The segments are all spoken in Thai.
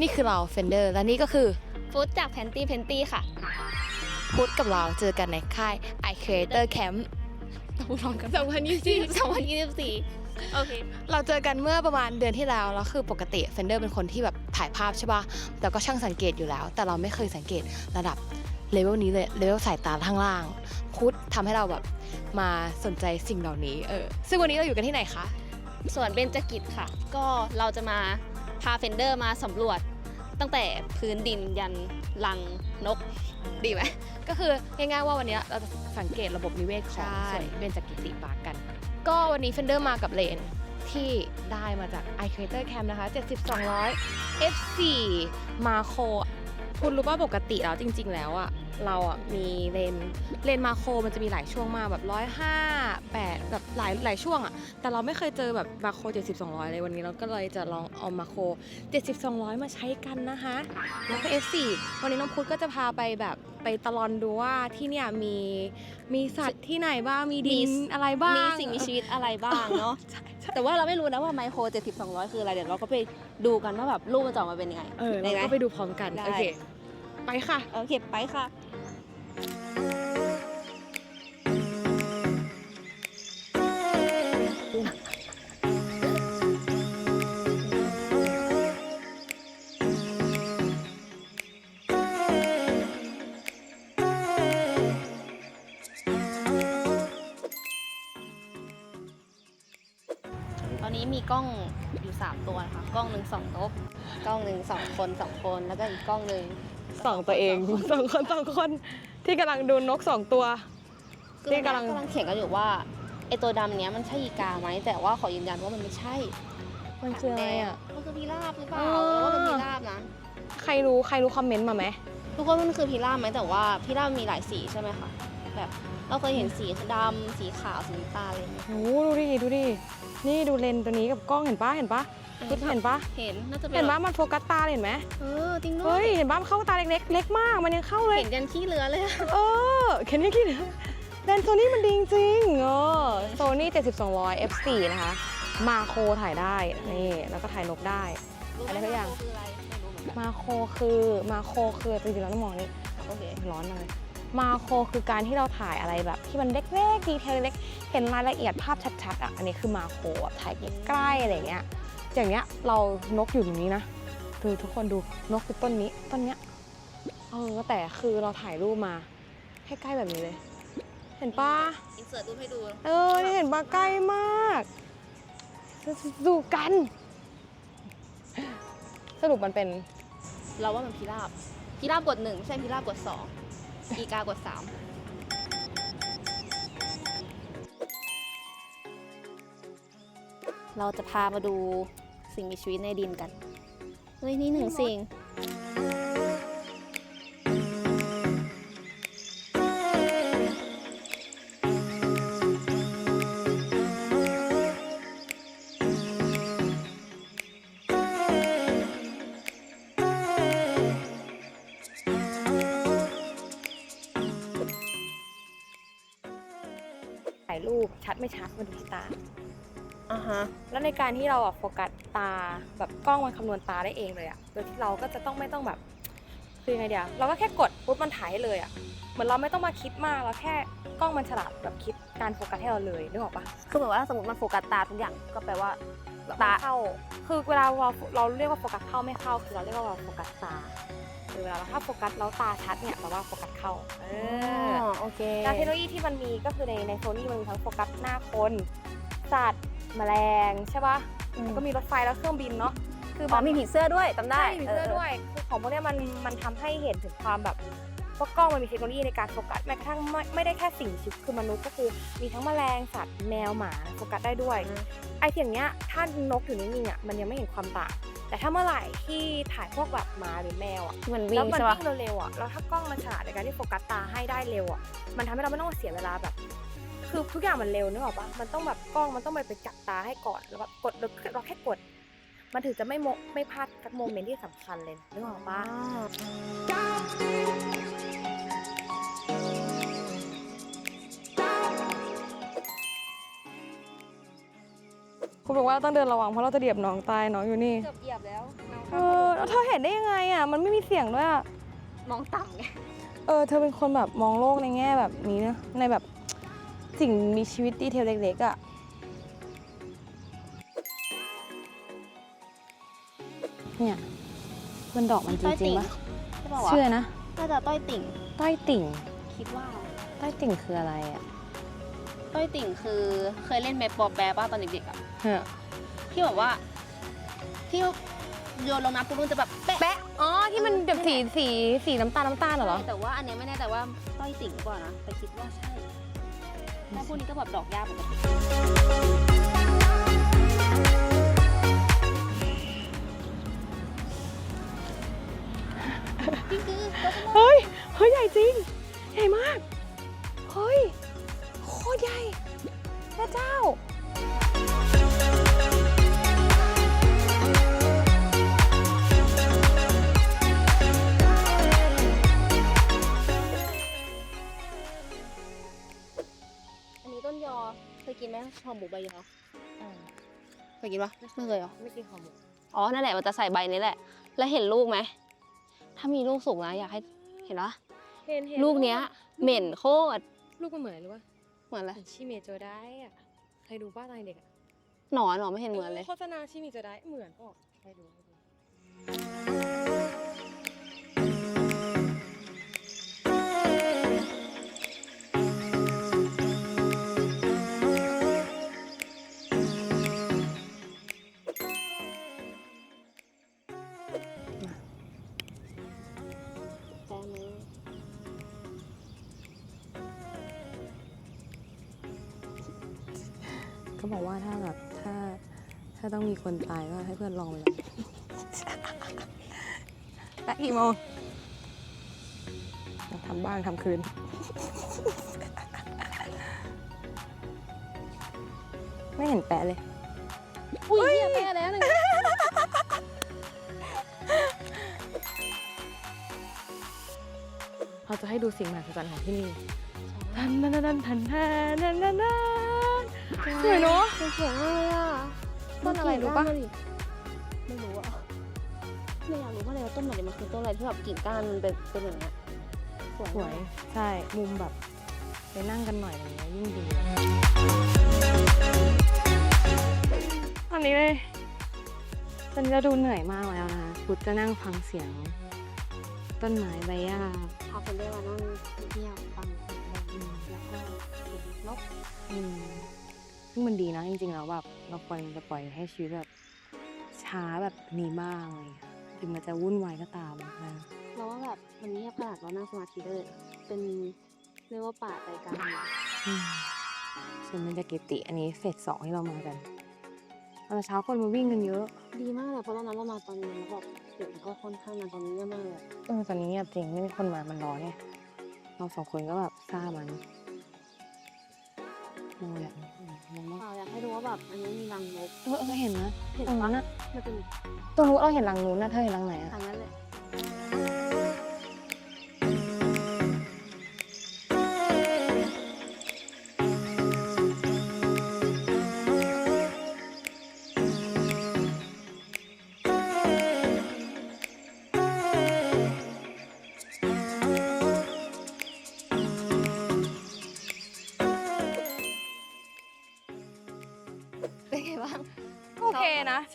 นี่คือเราเฟนเดอร์และนี่ก็คือฟุตจากแพนตี้แพนตี้ค่ะ พุทธกับเราเจอกันในค่าย i Creator Camp ต้องลองกัน 2024 2024 โอเค เราเจอกันเมื่อประมาณเดือนที่แล้วแล้วคือปกติเฟนเดอร์เป็นคนที่แบบถ่ายภาพใช่ป่ะแต่ก็ช่างสังเกตอยู่แล้ว แต่เราไม่เคยสังเกตระดับเลเวลนี้เลยเลเวลสายตาข้างล่าง พุทธทำให้เราแบบมาสนใจสิ่งเหล่านี้เออซึ่งวันนี้เราอยู่กันที่ไหนคะ ส่วนเบญจกิจค่ะ ก็เราจะมา พาเฟนเดอร์มาสำรวจตั้งแต่พื้นดินยันลังนกดีไหม ก็คือง่ายๆว่าวันนี้เราจะสังเกตระบบนิเวศของใช่สวนเบญจกิติปาร์คกัน ก็วันนี้เฟนเดอร์มากับเลนที่ได้มาจาก i Creator Camp นะคะ 7200 F4 มาโครคุณรู้ป่ะปกติแล้วจริง ๆ แล้วอะเราอะมีเลนเลนมาโครมันจะมีหลายช่วงมากแบบ105 8แบบหลายหลายช่วงอะแต่เราไม่เคยเจอแบบมาโคร7200เลยวันนี้เราก็เลยจะลองเอามาโคร7200มาใช้กันนะคะ แล้วก็ F4 วันนี้น้องพุทธก็จะพาไปแบบไปตลอนดูว่าที่เนี่ยมีมีสัตว์ที่ไหนบ้างมีดินมีอะไรบ้างมีสิ่งมีชีวิตอะไรบ้างเนาะแต่ว่าเราไม่รู้นะว่าไมโคร70 200คืออะไรเดี๋ยวเราก็ไปดูกันว่าแบบรูปมันจะออกมาเป็นยังไงเออได้เราไหมก็ไปดูพร้อมกันได้โอเค ไปค่ะ โอเค ไปค่ะ ตอนนี้มีกล้องอยู่ 3 ตัวนะคะ กล้องหนึ่งสองนกกล้องหนึ่งสองคนสองคน แล้วก็อีกกล้องหนึ่ง สองตัวเองสองคนสองคนที่กำลังดูนกสองตัวคือนี่กำลังกำลังเถียงกันอยู่ว่าไอตัวดำเนี้ยมันใช่อีกาไหมแต่ว่าขอยืนยันว่ามันไม่ใช่มันคืออะไรอะมันคือพิราบหรือเปล่าอ๋อแล้วว่ามันพิราบนะใครรู้ใครรู้คอมเมนต์มาไหมทุกคนมันคือพิราบไหมแต่ว่าพิราบมีหลายสีใช่ไหมคะแบบเราเคยเห็นสีดำสีขาวสีน้ำตาลอะไรอย่างเงี้ยโอ้ดูดิดูดินี่ดูเลนส์ตัวนี้กับกล้องเห็นปะเห็นปะ พุทธเห็นปะเห็นน่าจะเป็นเห็นปะมันโฟกัสตาเลยเห็นไหมเออจริงด้วเฮ้ยยเห็นปะมันเข้าตาเล็กๆเล็กมากมันยังเข้าเลยเห็นยันขี้เรือเลยอะเออเคนนี่คิดเลนส์โซนี่มันดีจริงๆเออโซนี่7200 f4 นะคะ มาโครถ่ายได้นี่แล้วก็ถ่ายนกได้อะไรสักอย่างคืออะไรไม่รู้เหมือนกันมาโครคือมาโครคือจริงๆแล้วต้องมองนี่โอเคร้อนเลยมาโครคือการที่เราถ่ายอะไรแบบ ที่มันเล็กๆดีเทลเล็กๆเห็นรายละเอียดภาพชัดๆอะอันนี้คือมาโครอะถ่ายใกล้ๆอะไรอย่างเงี้ย อย่างเงี้ยเรานกอยู่ตรงนี้นะดูทุกคนดูนกคือต้นนี้ต้นเนี้ยเออแต่คือเราถ่ายรูปมาให้ใกล้แบบนี้เลย เห็นปะอินเสิร์ตรูปให้ดู เออนี่เห็นปะใกล้มากดูกัน สรุปมันเป็น เราว่ามันพิราบพิราบกดหนึ่งไม่ใช่พิราบกดสองอีกากดสามเราจะพามาดู สิ่งมีชีวิตในดินกัน เฮ้ย นี่หนึ่งสิ่ง ถ่ายรูปชัดไม่ชัดมาดูที่ตาอ่า ฮะแล้วในการที่เราอะโฟกัสตาแบบกล้องมันคำนวณตาได้เองเลยอะโดยที่เราก็จะต้องไม่ต้องแบบคือยังไงเดียวเราก็แค่กดปุ๊บมันถ่ายให้เลยอะเหมือนเราไม่ต้องมาคิดมากเราแค่กล้องมันฉลาดแบบคิดการโฟกัสให้เราเลยนึกออกปะคือเหมือนว่าสมมติมันโฟกัสตาทุกอย่างก็แปลว่าตาตาเข้า คือเวลาเราเราเรียกว่าโฟกัสเข้าไม่เข้าคือเราเรียกว่าเราโฟกัสตาคือเวลาเราถ้าโฟกัสแล้วตาชัดเนี่ยแปลว่าโฟกัสเข้าเออโอเคแล้วเทคโนโลยีที่มันมีก็คือในในโซนี่มันมีทั้งโฟกัสหน้าคน สัตว์แมลงใช่ปะแล้วก็มีรถไฟแล้วเครื่องบินเนาะคืออ๋อมันมีผีเสื้อด้วยจำได้ใช่มีเสื้อด้วยคือของพวกเนี้ยมันมันทำให้เห็นถึงความแบบว่ากล้องมันมีเทคโนโลยีในการโฟกัสแม้กระทั่งไม่ไม่ได้แค่สิ่งมีชีวิตคือมนุษย์ก็คือมีทั้งแมลงสัตว์แมวหมาโฟกัสได้ด้วยอืมไอ้เสียางเนี้ยถ้านกอยู่นิ่งๆอะมันยังไม่เห็นความต่างแต่ถ้าเมื่อไหร่ที่ถ่ายพวกแบบหมาหรือแมวอะมันแล้วิ่วงมันใช่ปะวิ่งเร็วๆอะแล้วถ้ากล้องมันฉลาดในการที่โฟกัสตาให้ได้เร็วอะมันทำให้เราไม่ต้องเสียเวลาแบบ คือทุกอย่างมันเร็วนึกออกปะมันต้องแบบกล้องมันต้องไปไปจับตาให้ก่อนแล้วแบบกดเราแค่กด มันถึงจะไม่โมไม่พลาดสักโมเมนต์ที่สำคัญเลยนึกออกปะคุณบอกว่าต้องเดินระวังเพราะเราจะเหยียบน้องตายน้องอยู่นี่เกือบเหยียบแล้วเออแล้วเธอเห็นได้ยังไงอะ มันไม่มีเสียงด้วยอะมองต่ำไงเออ เธอเป็นคนแบบมองโลกในแง่แบบนี้นะในแบบ สิ่งมีชีวิตดีเทลเล็กๆอะเนี่ยมันดอกมันจริงๆปะใช่ป่าวะเชื่อนะน่าจะต้อยติ่ง ต้อยติ่ง คิดว่า ต้อยติ่งคืออะไรอะ ต้อยติ่งคือเคยเล่นเมปปอแปรป้าตอนเด็กๆอะเฮ้อที่แบบว่าที่โยนลงน้ำปุ๊บมันจะแบบแปะแปะอ๋อ ที่มันแบบสีสีสีน้ำตาลน้ำตาลเหรอใช่แต่ว่าอันเนี้ยไม่แน่ใจว่าต้อยติ่งหรือเปล่านะ แต่คิดว่าใช่ แล้วพวกนี้ก็แบบดอกหญ้าปกติจริงคือก็เฮ้ย เฮ้ย ใหญ่จริง ใหญ่มาก เฮ้ย โคตรใหญ่ พระเจ้า ยกินไหมหอมหมูใบยอเคยกินปะไม่เคยเหรอ ไม่กินหอมหมกอ๋อ นั่นแหละมันจะใส่ใบนี้แหละ แล้วเห็นลูกไหม ถ้ามีลูกสุกนะอยากให้เห็นปะเห็นเห็นลูกเนี้ย เหม็นโคตร ลูกมันเหมือนอะไรรู้ป่ะเหมือนอะไรเหมือนชิเมโจไดอะใครดูป้าตอนเด็กอะหนอนหนอนไม่เห็นเหมือนเลย โฆษณาชิเมโจไดเหมือนปะใครดูให้ดู ก็บอกว่าถ้าแบบถ้าถ้าต้องมีคนตายก็ให้เพื่อนลองเลยอแล้กี่โมงทำบ้างทำคืน ไม่เห็นแปะเลย อุ้ยแปะแล้วหนึ่งเราจะให้ดูสิ่งมหัศจรรย์ของที่นี่ทันทันทันทันทันทันทัน สวยเนาะสวยมากเลยอะต้นอะไรรู้ปะไม่รู้อะไม่อยากรู้ว่าอะไรว่าต้นอะไรมันคือต้นอะไรที่แบบกิ่งก้านมันเป็นเป็นอย่างเงี้ยสวยสวยใช่มุมแบบไปนั่งกันหน่อยอะไรเงี้ยยิ่งดีตอนนี้เลยฉันจะดูเหนื่อยมากแล้วนะคะพุทธจะนั่งฟังเสียง ต้นไม้ใบหญ้าพาคนได้มานั่งเที่ยวฟังเพลงแล้วก็เห็นนกอืม ซึ่งมันดีนะจริงๆแล้วแบบเราควรจะปล่อยให้ชีวิตแบบช้าแบบนี้บ้างอะไรเงี้ยถึงมันจะวุ่นวายก็ตามนะเราว่าแบบมันเงียบขนาดเรานั่งสมาธิได้เลยเป็นเรียกว่าป่าใจกลางเมืองอืมส่วนมันจะกิติอันนี้เฟสสองที่เรามากันตอนเช้าคนมาวิ่งกันเยอะ ดีมากเลยเพราะตอนนั้นเรามาตอนเย็นแล้วแบบเสียงก็ค่อนข้างนานตอนนี้เงียบมากเลย เออตอนนี้เงียบจริงไม่มีคนมามันร้อนไงเราสองคนก็แบบซ่ามัน มองแบบมองว่าเปล่าอยากให้ดูว่าแบบอันนี้มีรังนกเออเออเห็นนะเห็นตรงปะนั้นอะมันเป็นตรงนู้นเราเห็นรังนู้นนะเธอเห็นรังไหนอะ ทางนั้นเลย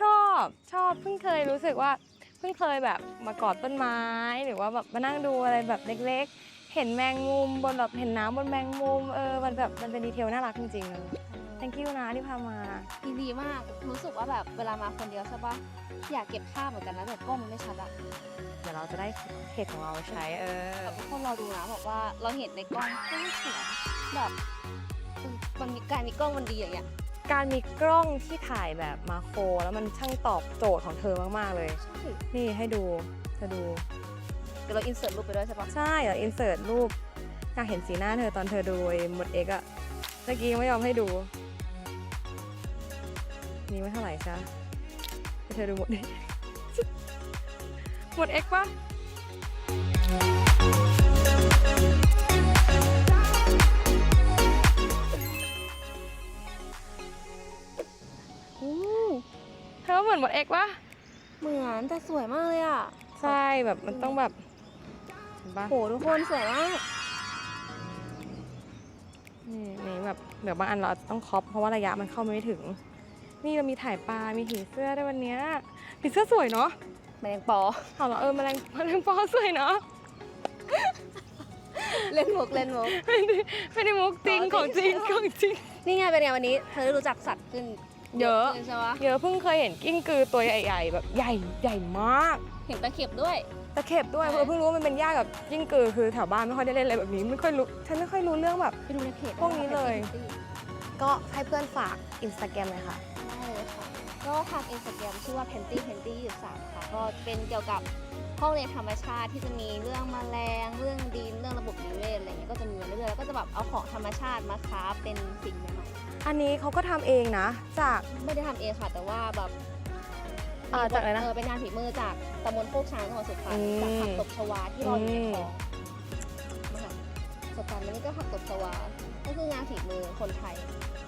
ชอบชอบเพิ่งเคยรู้สึกว่าเพิ่งเคยแบบมากอดต้นไม้ หรือว่าแบบมานั่งดูอะไรแบบเล็ก ๆ เห็นแมงมุมบนแบบเห็นน้ำบนแมงมุมเออมันแบบมันเป็นดีเทลน่ารักจริงๆเลย thank you นะที่พามา ดีดีมาก รู้สึกว่าแบบเวลามาคนเดียวใช่ปะอยากเก็บภาพเหมือนกันนะแต่กล้องมันไม่ชัดอะเดี๋ยวเราจะได้เพจของเราใช้เออแต่ทุกคนรอดูนะบอกว่าเราเห็นในกล้องก็ไม่สวยแบบเออมันมีการมีกล้องมันดีอย่างเงี้ย การมีกล้องที่ถ่ายแบบมาโคร แล้วมันช่างตอบโจทย์ของเธอมาก ๆ เลยใช่นี่ให้ดูเธอดู เดี๋ยวเราอินเสิร์ตรูปไปด้วยใช่ปะใช่เดี๋ยวอินเสิร์ตรูปอยากเห็นสีหน้าเธอตอนเธอดูไอ้หมดเอ็กอะเมื่อกี้ยังไม่ยอมให้ดู นี่ไม่เท่าไหร่จ้ะให้เธอดูหมดเอ็กหมดเอ็กปะ กปะเหมือนแต่สวยมากเลยอะใช่แบบมันต้องแบบเห็นปะโหทุกคนสวยมากนี่นี่แบบเดี๋ยวบางอันเราอาจจะต้องครอปเพราะว่าระยะมันเข้าไม่ถึง นี่เรามีถ่ายปลา มีผีเสื้อด้วยวันเนี้ยผีเสื้อสวยเนาะแมลงปอเอาเหรอเออแมลงแมลงปอสวยเนาะเล่นมุกเล่นมุกไม่ได้ไม่ได้มุกจริงอ๋ขอองจจริริงงของจริง นี่ไงเป็นไงวันนี้ เธอได้รู้จักสัตว์ขึ้น เยอะขึ้นใช่ปะเยอะเพิ่งเคยเห็นกิ้งกือตัวใหญ่ๆแบบใหญ่ใหญ่มาก เห็นตะเข็บด้วย ตะเข็บด้วยใช่เออเพิ่งรู้ว่ามันเป็นยากกับกิ้งกือคือแถวบ้านไม่ค่อยได้เล่นอะไรแบบนี้ไม่ค่อยรู้ฉันไม่ค่อยรู้เรื่องแบบ ไปดูในเพจพวกนี้เลย ก็ให้เพื่อนฝากอินสตาแกรมเลยค่ะ ได้เลยค่ะ ก็ทางอินสตาแกรมชื่อว่า Penty Penty ยี่สามค่ะ ก็เป็นเกี่ยวกับห้องเรียนธรรมชาติที่จะมีเรื่องแมลง เรื่องดิน เรื่องระบบนิเวศอะไรเงี้ยก็จะมีมาเรื่อยๆแล้วก็จะแบบเอาของธรรมชาติมาคราฟเป็นสิ่งใหม่ อันนี้เขาก็ทำเองนะ จากๆไม่ได้ทำเองค่ะ แต่ว่าแบบอ่าจากอะไรนะเออเป็นงานฝีมือจากตำบลโคกช้างจังหวัดสุพรรอืณมจากผักตบชวาที่ลอยอยู่ในอืมคลองนะคะสดกันอันนี้ก็ผักตบชวาก็คืองานฝีมือคนไทย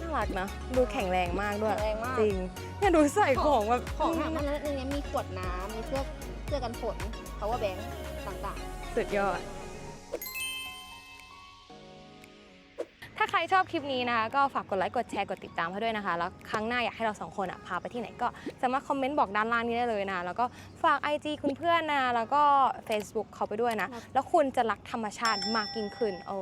น่ารักนะ ดูแข็งแรงมากด้วย แข็งแรงมาก จริงเนี่ยดูใส่ของแบบของทางนั้นในนี้มีขวดน้ำมีเสื้อเสื้อกันฝน power bank ต่างสุดยอดถ้า ใครชอบคลิปนี้นะคะก็ฝากกดไลค์กดแชร์กดติดตามเขาด้วยนะคะ แล้วครั้งหน้าอยากให้เราสองคนอะพาไปที่ไหนก็สามารถคอมเมนต์บอกด้านล่างนี้ได้เลยนะแล้วก็ฝาก IG คุณเพื่อนนะแล้วก็ Facebook เขาไปด้วยนะ แล้วคุณจะรักธรรมชาติมากยิ่งขึ้นโอ้